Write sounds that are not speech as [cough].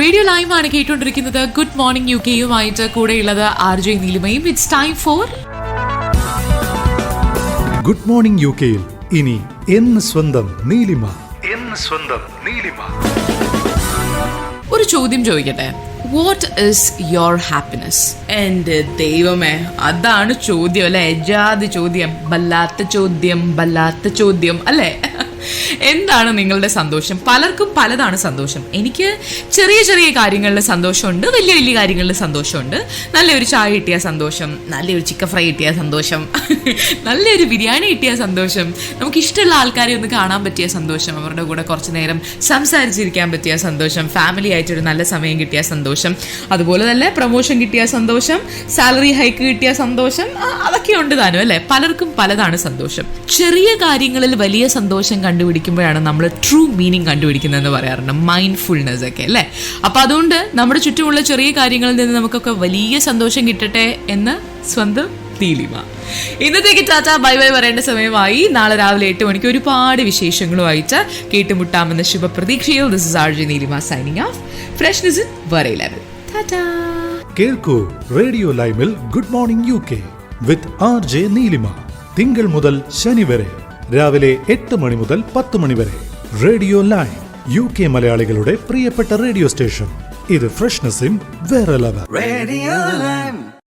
Radio live ആണ് കേട്ടുകൊണ്ടിരിക്കുന്നത്. Good morning U കെയുമായിട്ട് കൂടെയുള്ളത് R J നീലിമയും it's time for good morning U കെയിൽ ഇനി എന്ന് സ്വന്തം നീലിമ. എന്ന് സ്വന്തം നീലിമ. ഒരു ചോദ്യം ചോദിക്കട്ടെ. വാട്ട് ഇസ് യുവർ ഹാപ്പിനെസ് എന്റെ ദൈവമേ അതാണ് ചോദ്യം അല്ലെ? ജാതി ചോദ്യം വല്ലാത്ത ചോദ്യം വല്ലാത്ത ചോദ്യം അല്ലേ? എന്താണ് നിങ്ങളുടെ സന്തോഷം? പലർക്കും പലതാണ് സന്തോഷം. എനിക്ക് ചെറിയ ചെറിയ കാര്യങ്ങളിൽ സന്തോഷമുണ്ട് വലിയ വലിയ കാര്യങ്ങളിൽ സന്തോഷമുണ്ട്. നല്ലൊരു ചായ കിട്ടിയ സന്തോഷം നല്ലൊരു ചിക്കൻ ഫ്രൈ കിട്ടിയ സന്തോഷം [laughs] നല്ലൊരു ബിരിയാണി കിട്ടിയ സന്തോഷം നമുക്ക് ഇഷ്ടമുള്ള ആൾക്കാരെ ഒന്ന് കാണാൻ പറ്റിയ സന്തോഷം അവരുടെ കൂടെ കുറച്ച് നേരം സംസാരിച്ചിരിക്കാൻ പറ്റിയ സന്തോഷം ഫാമിലി ആയിട്ടൊരു നല്ല സമയം കിട്ടിയ സന്തോഷം അതുപോലെ തന്നെ പ്രൊമോഷൻ കിട്ടിയ സന്തോഷം സാലറി ഹൈക്ക് കിട്ടിയ സന്തോഷം അതൊക്കെ ഉണ്ട് താനും അല്ലേ? പലർക്കും പലതാണ് സന്തോഷം. ചെറിയ കാര്യങ്ങളിൽ വലിയ സന്തോഷം കണ്ടുപിടിക്കുമ്പോഴാണ് നമ്മൾ ട്രൂ മീനിങ് കണ്ടുപിടിക്കുന്നതെന്ന് പറയാറുണ്ട്. മൈൻഡ്ഫുൾനെസ് ഒക്കെ അല്ലേ? അപ്പോൾ അതുകൊണ്ട് നമ്മുടെ ചുറ്റുമുള്ള ചെറിയ കാര്യങ്ങളിൽ നിന്ന് നമുക്കൊക്കെ വലിയ സന്തോഷം കിട്ടട്ടെ എന്ന് സ്വന്തം നീലിമ. ഇന്നത്തേക്ക് ടാറ്റ ബൈ ബൈ പറയേണ്ട സമയമായി. നാളെ രാവിലെ എട്ട് മണിക്ക് ഒരുപാട് വിശേഷങ്ങളുമായിട്ട് കേട്ടുമുട്ടാമെന്ന ശുഭപ്രതീക്ഷയിൽ this is R Neelima signing off freshness in very level കേൾക്കൂ radio ലൈമിൽ good morning U K with R J Neelima. തിങ്കൾ മുതൽ ശനി വരെ. രാവിലെ എട്ട് മണി മുതൽ പത്ത് മണി വരെ. റേഡിയോ ലൈൻ യു കെ മലയാളികളുടെ പ്രിയപ്പെട്ട റേഡിയോ സ്റ്റേഷൻ. ഇത് ഫ്രഷ്നെസ്സിൻ വേറെ റേഡിയോ Lime.